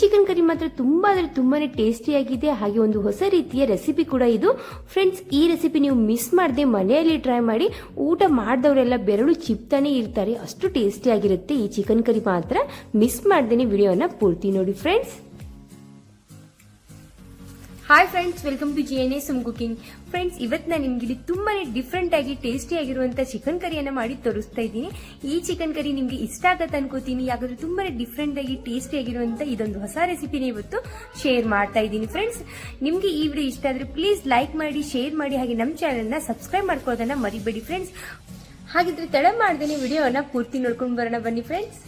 Chicken curry ಮಾತ್ರ ತುಂಬಾ ಅಂದ್ರೆ ತುಂಬಾನೇ ಟೇಸ್ಟಿಯಾಗಿದೆ ಹಾಗೆ ಒಂದು ಹೊಸ ರೀತಿಯ ರೆಸಿಪಿ ಕೂಡ ಇದು. ಫ್ರೆಂಡ್ಸ್ ಈ ರೆಸಿಪಿ ನೀವು ಮಿಸ್ ಮಾಡದೆ ಮನೆಯಲ್ಲಿ ಟ್ರೈ ಮಾಡಿ, ಊಟ ಮಾಡಿದವರೆಲ್ಲ ಬೆರಳು ಚಿಪ್ತಾನೆ ಇರ್ತಾರೆ. ಅಷ್ಟು ಟೇಸ್ಟಿಯಾಗಿರುತ್ತೆ ಈ ಚಿಕನ್ ಕರಿ ಮಾತ್ರ. ಮಿಸ್ ಮಾಡ್ದೇನೆ ವಿಡಿಯೋನ ಪೂರ್ತಿ ನೋಡಿ friends hi friends welcome to G N S cooking friends ಇವತ್ತು ನಾನು ನಿಮ್ಗೆ ಇಲ್ಲಿ ತುಂಬಾನೇ ಡಿಫ್ರೆಂಟ್ ಆಗಿ ಟೇಸ್ಟಿ ಆಗಿರುವಂತ ಚಿಕನ್ ಕರಿಯನ್ನು ಮಾಡಿ ತೋರಿಸ್ತಾ ಇದ್ದೀನಿ. ಈ ಚಿಕನ್ ಕರಿ ನಿಮಗೆ ಇಷ್ಟ ಆಗತ್ತೆ ಅನ್ಕೋತೀನಿ ಯಾಕಂದ್ರೆ ತುಂಬಾನೇ ಡಿಫ್ರೆಂಟ್ ಆಗಿ ಟೇಸ್ಟಿ ಆಗಿರುವಂತ ಇದೊಂದು ಹೊಸ ರೆಸಿಪಿನ ಇವತ್ತು ಶೇರ್ ಮಾಡ್ತಾ ಇದ್ದೀನಿ ಫ್ರೆಂಡ್ಸ್ ನಿಮಗೆ ಈ ವಿಡಿಯೋ ಇಷ್ಟ ಆದ್ರೆ ಪ್ಲೀಸ್ ಲೈಕ್ ಮಾಡಿ ಶೇರ್ ಮಾಡಿ, ಹಾಗೆ ನಮ್ಮ ಚಾನಲ್ನ ಸಬ್ಸ್ಕ್ರೈಬ್ ಮಾಡ್ಕೊಳ್ಳೋದನ್ನ ಮರಿಬೇಡಿ ಫ್ರೆಂಡ್ಸ್ ಹಾಗಿದ್ರೆ ತಡ ಮಾಡ್ದೇನೆ ವಿಡಿಯೋನ ಪೂರ್ತಿ ನೋಡ್ಕೊಂಡು ಬರೋಣ ಬನ್ನಿ ಫ್ರೆಂಡ್ಸ್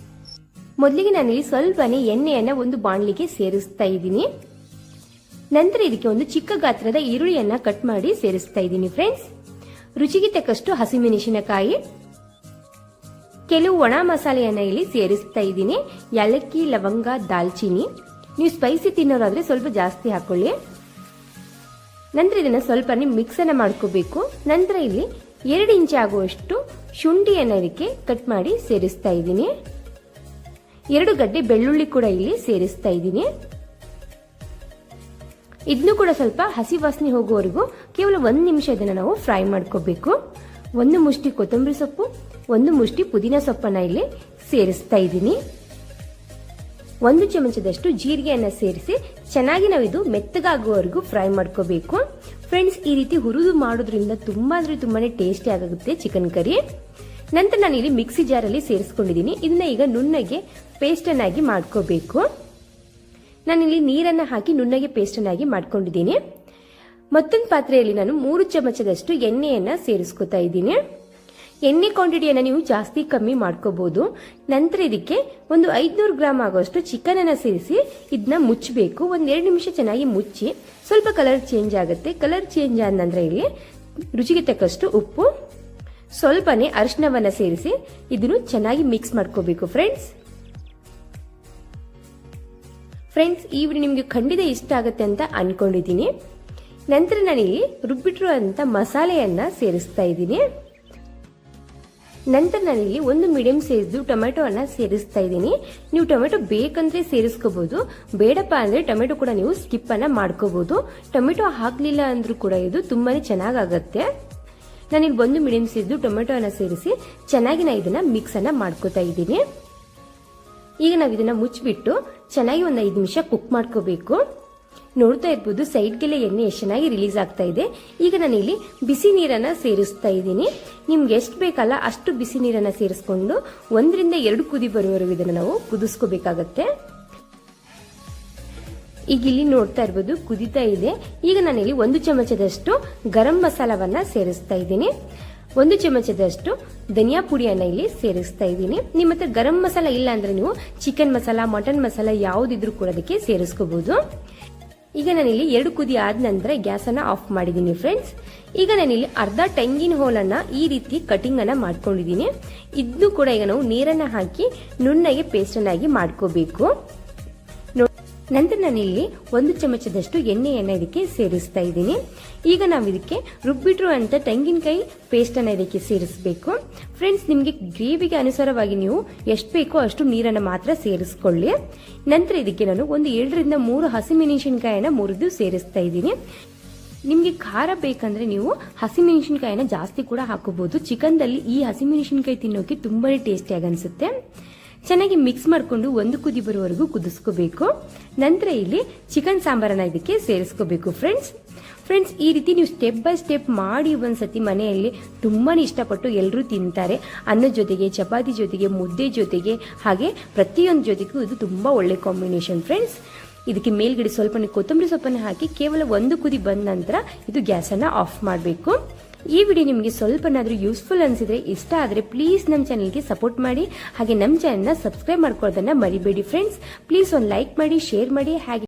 ಮೊದಲಿಗೆ ನಾನಿಲ್ಲಿ ಸ್ವಲ್ಪನೇ ಎಣ್ಣೆಯನ್ನ ಒಂದು ಬಾಣಲಿಗೆ ಸೇರಿಸ್ತಾ ಇದ್ದೀನಿ. ನಂತರ ಇದಕ್ಕೆ ಒಂದು ಚಿಕ್ಕ ಗಾತ್ರದ ಈರುಳ್ಳಿಯನ್ನ ಕಟ್ ಮಾಡಿ ಸೇರಿಸ್ತಾ ಇದ್ದೀನಿ ಫ್ರೆಂಡ್ಸ್ ರುಚಿಗೆ ತಕ್ಕಷ್ಟು ಹಸಿಮೆಣಸಿನಕಾಯಿ, ಕೆಲವು ಒಣ ಮಸಾಲೆಯನ್ನ ಇಲ್ಲಿ ಸೇರಿಸ್ತಾ ಇದ್ದೀನಿ. ಏಲಕ್ಕಿ, ಲವಂಗ, ದಾಲ್ಚಿನಿ. ನೀವು ಸ್ಪೈಸಿ ತಿನ್ನೋರಾದ್ರೆ ಸ್ವಲ್ಪ ಜಾಸ್ತಿ ಹಾಕೊಳ್ಳಿ. ನಂತರ ಇದನ್ನ ಸ್ವಲ್ಪ ಮಿಕ್ಸ್ ಅನ್ನ ಮಾಡ್ಕೋಬೇಕು. ನಂತರ ಇಲ್ಲಿ ಎರಡು ಇಂಚ್ ಆಗುವಷ್ಟು ಶುಂಠಿಯನ್ನ ಇದಕ್ಕೆ ಕಟ್ ಮಾಡಿ ಸೇರಿಸ್ತಾ ಇದ್ದೀನಿ. ಎರಡು ಗಡ್ಡೆ ಬೆಳ್ಳುಳ್ಳಿ ಕೂಡ ಇಲ್ಲಿ ಸೇರಿಸ್ತಾ ಇದ್ದೀನಿ. ಇದನ್ನು ಕೂಡ ಸ್ವಲ್ಪ ಹಸಿ ವಾಸನೆ ಹೋಗುವವರೆಗೂ ಕೇವಲ ಒಂದು ನಿಮಿಷ ಇದನ್ನು ನಾವು ಫ್ರೈ ಮಾಡ್ಕೋಬೇಕು. ಒಂದು ಮುಷ್ಟಿ ಕೊತ್ತಂಬರಿ ಸೊಪ್ಪು, ಒಂದು ಮುಷ್ಟಿ ಪುದೀನ ಸೊಪ್ಪನ್ನ ಇಲ್ಲಿ ಸೇರಿಸ್ತಾ ಇದ್ದೀನಿ. ಒಂದು ಚಮಚದಷ್ಟು ಜೀರಿಗೆಯನ್ನ ಸೇರಿಸಿ ಚೆನ್ನಾಗಿ ನಾವು ಇದು ಮೆತ್ತಗಾಗುವವರೆಗೂ ಫ್ರೈ ಮಾಡ್ಕೋಬೇಕು. ಫ್ರೆಂಡ್ಸ್, ಈ ರೀತಿ ಹುರಿದು ಮಾಡೋದ್ರಿಂದ ತುಂಬಾ ಅಂದರೆ ತುಂಬಾನೇ ಟೇಸ್ಟಿ ಆಗುತ್ತೆ ಚಿಕನ್ ಕರಿ. ನಂತರ ನಾನು ಇಲ್ಲಿ ಮಿಕ್ಸಿ ಜಾರಲ್ಲಿ ಸೇರಿಸ್ಕೊಂಡಿದ್ದೀನಿ. ಇದನ್ನ ಈಗ ನುಣ್ಣಗೆ ಪೇಸ್ಟನ್ನಾಗಿ ಮಾಡ್ಕೋಬೇಕು. ನಾನಿಲ್ಲಿ ನೀರನ್ನು ಹಾಕಿ ನುಣ್ಣಗೆ ಪೇಸ್ಟನ್ನಾಗಿ ಮಾಡ್ಕೊಂಡಿದ್ದೀನಿ. ಮತ್ತೊಂದು ಪಾತ್ರೆಯಲ್ಲಿ ನಾನು ಮೂರು ಚಮಚದಷ್ಟು ಎಣ್ಣೆಯನ್ನು ಸೇರಿಸ್ಕೊತಾ ಇದ್ದೀನಿ. ಎಣ್ಣೆ ಕ್ವಾಂಟಿಟಿಯನ್ನು ನೀವು ಜಾಸ್ತಿ ಕಮ್ಮಿ ಮಾಡ್ಕೋಬಹುದು ನಂತರ ಇದಕ್ಕೆ ಒಂದು ಐದ್ನೂರು ಗ್ರಾಮ್ ಆಗುವಷ್ಟು ಚಿಕನ್ ಅನ್ನ ಸೇರಿಸಿ ಇದನ್ನ ಮುಚ್ಚಬೇಕು. ಒಂದ್ ಎರಡು ನಿಮಿಷ ಚೆನ್ನಾಗಿ ಮುಚ್ಚಿ ಸ್ವಲ್ಪ ಕಲರ್ ಚೇಂಜ್ ಆಗುತ್ತೆ. ಕಲರ್ ಚೇಂಜ್ ಆದ ನಂತರ ಇಲ್ಲಿ ರುಚಿಗೆ ತಕ್ಕಷ್ಟು ಉಪ್ಪು, ಸ್ವಲ್ಪನೇ ಅರಿಶಿನವನ್ನ ಸೇರಿಸಿ ಇದನ್ನು ಚೆನ್ನಾಗಿ ಮಿಕ್ಸ್ ಮಾಡ್ಕೋಬೇಕು ಫ್ರೆಂಡ್ಸ್ ಫ್ರೆಂಡ್ಸ್ ಈ ವಿಡಿಯೋ ನಿಮಗೆ ಖಂಡಿತ ಇಷ್ಟ ಆಗುತ್ತೆ ಅಂತ ಅನ್ಕೊಂಡಿದ್ದೀನಿ. ನಂತರ ನಾನಿಲ್ಲಿ ರುಬ್ಬಿಟ್ಟಿರುವಂತ ಮಸಾಲೆಯನ್ನ ಸೇರಿಸ್ತಾ ಇದ್ದೀನಿ. ನಂತರ ನಾನಿಲ್ಲಿ ಒಂದು ಮೀಡಿಯಂ ಸೈಜ್ದು ಟೊಮೆಟೊ ಅನ್ನ ಸೇರಿಸ್ತಾ ಇದ್ದೀನಿ. ನೀವು ಟೊಮೆಟೊ ಬೇಕಂದ್ರೆ ಸೇರಿಸ್ಕೋಬಹುದು ಬೇಡಪ್ಪ ಅಂದ್ರೆ ಟೊಮೆಟೊ ಕೂಡ ನೀವು ಸ್ಕಿಪ್ಪನ್ನು ಮಾಡ್ಕೋಬಹುದು ಟೊಮೆಟೊ ಹಾಕ್ಲಿಲ್ಲ ಅಂದ್ರೂ ಕೂಡ ಇದು ತುಂಬಾನೇ ಚೆನ್ನಾಗಾಗತ್ತೆ. ನಾನಿಲ್ಲಿ ಒಂದು ಮೀಡಿಯಂ ಟೊಮೆಟೊ ಅನ್ನ ಸೇರಿಸಿ ಚೆನ್ನಾಗಿ ನಾನು ಇದನ್ನ ಮಿಕ್ಸನ್ನು ಮಾಡ್ಕೋತಾ ಇದ್ದೀನಿ. ಈಗ ನಾವು ಇದನ್ನ ಮುಚ್ಚಿಬಿಟ್ಟು ಚೆನ್ನಾಗಿ ಒಂದು ಐದು ನಿಮಿಷ ಕುಕ್ ಮಾಡ್ಕೋಬೇಕು. ನೋಡ್ತಾ ಇರ್ಬೋದು ಸೈಡ್ಗೆಲ್ಲ ಎಣ್ಣೆ ಎಷ್ಟು ಚೆನ್ನಾಗಿ ರಿಲೀಸ್ ಆಗ್ತಾ ಇದೆ. ಈಗ ನಾನು ಇಲ್ಲಿ ಬಿಸಿ ನೀರನ್ನ ಸೇರಿಸ್ತಾ ಇದ್ದೀನಿ. ನಿಮ್ಗೆ ಎಷ್ಟು ಬೇಕಲ್ಲ ಅಷ್ಟು ಬಿಸಿ ನೀರನ್ನ ಸೇರಿಸ್ಕೊಂಡು ಒಂದರಿಂದ ಎರಡು ಕುದಿ ಬರುವವರೆಗೂ ಇದನ್ನು ನಾವು ಕುದಿಸ್ಕೋಬೇಕಾಗತ್ತೆ. ಈಗ ಇಲ್ಲಿ ನೋಡ್ತಾ ಇರ್ಬೋದು ಕುದಿತಾ ಇದೆ. ಈಗ ನಾನಿಲ್ಲಿ ಒಂದು ಚಮಚದಷ್ಟು ಗರಂ ಮಸಾಲವನ್ನು ಸೇರಿಸ್ತಾ ಇದ್ದೀನಿ. ಒಂದು ಚಮಚದಷ್ಟು ಧನಿಯಾ ಪುಡಿಯನ್ನ ಇಲ್ಲಿ ಸೇರಿಸ್ತಾ ಇದ್ದೀನಿ. ನಿಮ್ಮ ಹತ್ರ ಗರಂ ಮಸಾಲ ಇಲ್ಲ ಅಂದ್ರೆ ನೀವು ಚಿಕನ್ ಮಸಾಲ ಮಟನ್ ಮಸಾಲ ಯಾವ್ದಿದ್ರು ಕೂಡ ಅದಕ್ಕೆ ಸೇರಿಸ್ಕೋಬಹುದು ಈಗ ನಾನಿಲ್ಲಿ ಎರಡು ಕುದಿ ಆದ ನಂತರ ಗ್ಯಾಸ್ ಅನ್ನ ಆಫ್ ಮಾಡಿದ್ದೀನಿ ಫ್ರೆಂಡ್ಸ್ ಈಗ ನಾನಿಲ್ಲಿ ಅರ್ಧ ತೆಂಗಿನ ಹೋಲನ್ನ ಈ ರೀತಿ ಕಟಿಂಗ್ ಅನ್ನ ಮಾಡ್ಕೊಂಡಿದ್ದೀನಿ. ಇದನ್ನು ಕೂಡ ಈಗ ನಾವು ನೀರನ್ನ ಹಾಕಿ ನುಣ್ಣಗೆ ಪೇಸ್ಟ್ ಅನ್ನಾಗಿ ಮಾಡ್ಕೋಬೇಕು. ನಂತರ ನಾನಿಲ್ಲಿ ಒಂದು ಚಮಚದಷ್ಟು ಎಣ್ಣೆಯನ್ನು ಇದಕ್ಕೆ ಸೇರಿಸ್ತಾ ಇದ್ದೀನಿ. ಈಗ ನಾವು ಇದಕ್ಕೆ ರುಬ್ಬಿಟ್ಟಿರುವಂತ ತೆಂಗಿನಕಾಯಿ ಪೇಸ್ಟನ್ನು ಇದಕ್ಕೆ ಸೇರಿಸಬೇಕು. ಫ್ರೆಂಡ್ಸ್ ನಿಮಗೆ ಗ್ರೇವಿಗೆ ಅನುಸಾರವಾಗಿ ನೀವು ಎಷ್ಟು ಬೇಕೋ ಅಷ್ಟು ನೀರನ್ನು ಮಾತ್ರ ಸೇರಿಸ್ಕೊಳ್ಳಿ. ನಂತರ ಇದಕ್ಕೆ ನಾನು ಒಂದು ಏಳರಿಂದ ಮೂರು ಹಸಿಮೆಣಸಿನಕಾಯನ್ನು ಮುರಿದು ಸೇರಿಸ್ತಾ ಇದ್ದೀನಿ. ನಿಮಗೆ ಖಾರ ಬೇಕಂದ್ರೆ ನೀವು ಹಸಿಮೆಣಸಿನಕಾಯಿನ ಜಾಸ್ತಿ ಕೂಡ ಹಾಕೋಬಹುದು. ಚಿಕನ್ದಲ್ಲಿ ಈ ಹಸಿಮೆಣಸಿನಕಾಯಿ ತಿನ್ನೋಕೆ ತುಂಬಾ ಟೇಸ್ಟಿಯಾಗಿ ಅನಿಸುತ್ತೆ. ಚೆನ್ನಾಗಿ ಮಿಕ್ಸ್ ಮಾಡಿಕೊಂಡು ಒಂದು ಕುದಿ ಬರುವವರೆಗೂ ಕುದಿಸ್ಕೋಬೇಕು. ನಂತರ ಇಲ್ಲಿ ಚಿಕನ್ ಸಾಂಬಾರನ್ನ ಇದಕ್ಕೆ ಸೇರಿಸ್ಕೋಬೇಕು ಫ್ರೆಂಡ್ಸ್ ಫ್ರೆಂಡ್ಸ್ ಈ ರೀತಿ ನೀವು ಸ್ಟೆಪ್ ಬೈ ಸ್ಟೆಪ್ ಮಾಡಿ ಒಂದ್ಸತಿ ಮನೆಯಲ್ಲಿ ತುಂಬಾ ಇಷ್ಟಪಟ್ಟು ಎಲ್ಲರೂ ತಿಂತಾರೆ. ಅನ್ನ ಜೊತೆಗೆ, ಚಪಾತಿ ಜೊತೆಗೆ, ಮುದ್ದೆ ಜೊತೆಗೆ, ಹಾಗೆ ಪ್ರತಿಯೊಂದು ಜೊತೆಗೂ ಇದು ತುಂಬ ಒಳ್ಳೆ ಕಾಂಬಿನೇಷನ್ ಫ್ರೆಂಡ್ಸ್ ಇದಕ್ಕೆ ಮೇಲ್ಗಡೆ ಸ್ವಲ್ಪ ಕೊತ್ತಂಬರಿ ಸೊಪ್ಪನ್ನು ಹಾಕಿ ಕೇವಲ ಒಂದು ಕುದಿ ಬಂದ ನಂತರ ಇದು ಗ್ಯಾಸನ್ನು ಆಫ್ ಮಾಡಬೇಕು. ಈ ವಿಡಿಯೋ ನಿಮಗೆ ಸ್ವಲ್ಪನಾದರೂ ಯೂಸ್ಫುಲ್ ಅನ್ಸಿದ್ರೆ ಇಷ್ಟ ಆದರೆ ಪ್ಲೀಸ್ ನಮ್ಮ ಚಾನಲ್ಗೆ ಸಪೋರ್ಟ್ ಮಾಡಿ, ಹಾಗೆ ನಮ್ಮ ಚಾನಲ್ನ ಸಬ್ಸ್ಕ್ರೈಬ್ ಮಾಡ್ಕೊಳ್ಳೋದನ್ನ ಮರಿಬೇಡಿ ಫ್ರೆಂಡ್ಸ್ ಪ್ಲೀಸ್ ಒಂದು ಲೈಕ್ ಮಾಡಿ ಶೇರ್ ಮಾಡಿ, ಹಾಗೆ